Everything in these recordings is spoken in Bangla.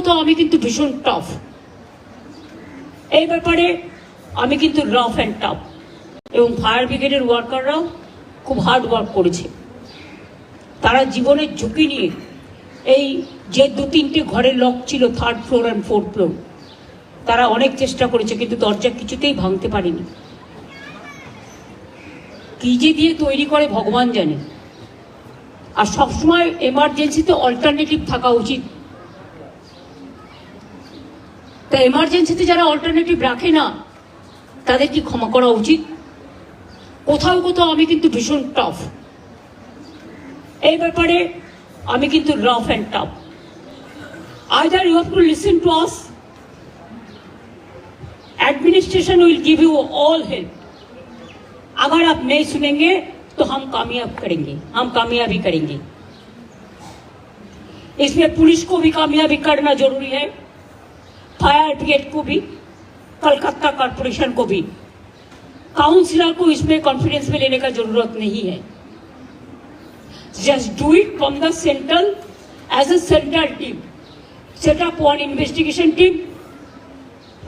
কোথাও আমি কিন্তু ভীষণ টাফ এই ব্যাপারে আমি কিন্তু রাফ অ্যান্ড টাফ এবং ফায়ার ব্রিগেডের ওয়ার্কাররাও খুব হার্ড ওয়ার্ক করেছে। তারা জীবনের ঝুঁকি নিয়ে এই যে দু তিনটে ঘরের লক ছিল third floor and fourth floor তারা অনেক চেষ্টা করেছে, কিন্তু দরজা কিছুতেই ভাঙতে পারেনি। কি যে দিয়ে তৈরি করে ভগবান জানে। আর সবসময় এমার্জেন্সিতে অল্টারনেটিভ থাকা উচিত। তা এমার্জেন্সিতে যারা অল্টারনেটিভ রাখে না তাদের কি ক্ষমা করা উচিত কোথাও কোথাও আমি কিন্তু ভীষণ টাফ এই ব্যাপারে আমি কিন্তু rough and tough either you have to listen to us administration will give you all help अगर आप नहीं सुनेंगे तो हम कामयाब करेंगे हम कामयाबी करेंगे इसमें पुलिस को भी कामयाबी करना जरूरी है फायर ब्रिगेड को भी, कलकत्ता कॉरपोरेशन को भी। काउंसिलर को इसमें कॉन्फिडेंस में लेने का ज़रूरत नहीं है। Just do it from the central as a central team set up one investigation team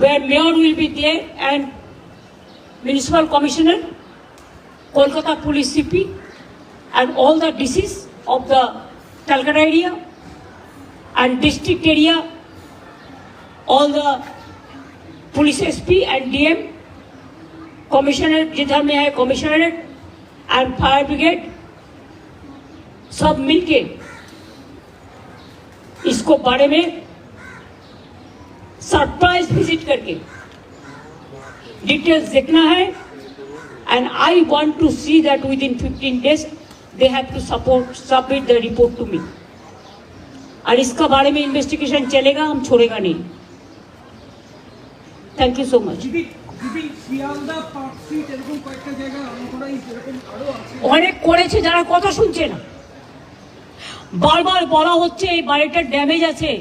where mayor will be there and municipal commissioner Kolkata police CP and all the DCs of the Calcutta area and district area all the police SP and DM, commissioner जिधर में है commissionerate and fire brigade, सब मिलके इसको बारे में सरप्राइज़ विज़िट करके डिटेल्स देखना है। And I want to see that within 15 days they have to support submit the report to me और इसका बारे में इन्वेस्टिगेशन चलेगा हम छोड़ेगा नहीं। আমকোড়াই এরকম আরও আছে। অনেক করেছে যারা কথা শুনছে না। বারবার বলা হচ্ছে এই বাড়িটার ড্যামেজ আছে।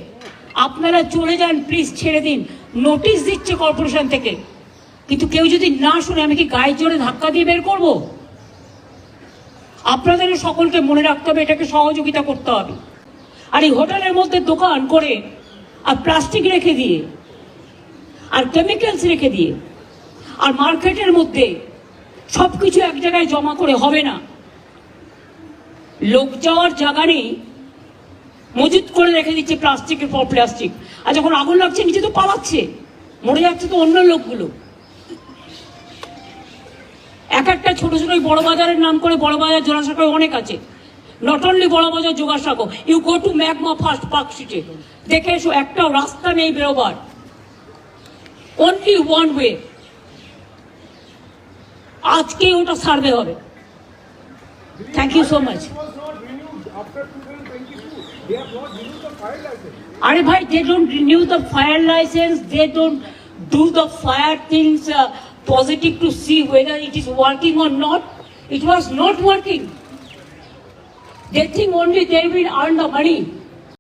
আপনারা চলে যান প্লিজ ছেড়ে দিন। নোটিশ দিচ্ছে কর্পোরেশন থেকে। কিন্তু কেউ যদি না শুনে আমি কি গায়ে জোরে ধাক্কা দিয়ে বের করব? আপনাদেরও সকলকে মনে রাখতে হবে এটাকে সহযোগিতা করতে হবে। আর এই হোটেলের মধ্যে দোকান করে আর প্লাস্টিক রেখে দিয়ে আর কেমিক্যালস রেখে দিয়ে। আর মার্কেটের মধ্যে সব কিছু এক জায়গায় জমা করে হবে না। লোক যাওয়ার জায়গা নেই, মজুত করে রেখে দিচ্ছে প্লাস্টিকের পর প্লাস্টিক আর যখন আগুন লাগছে, নিচে তো পালাচ্ছে। মরে যাচ্ছে তো অন্য লোকগুলো। এক একটা ছোট ছোট বড় বাজারের নাম করে বড় বাজার জোড়াসাঁকোয় অনেক আছে। Not only Burrabazar Jorasanko you go to magma first park সিটে দেখে এসো, একটাও রাস্তা নেই বেরোবার। অনলি ওয়ান ওয়ে আজকে ওটা সার্ভে হবে thank you so much was not renewed after 2022. They have not renewed the fire license. Are bhai, they don't renew the fire license, they don't do the fire things uh, positive to see whether it is working or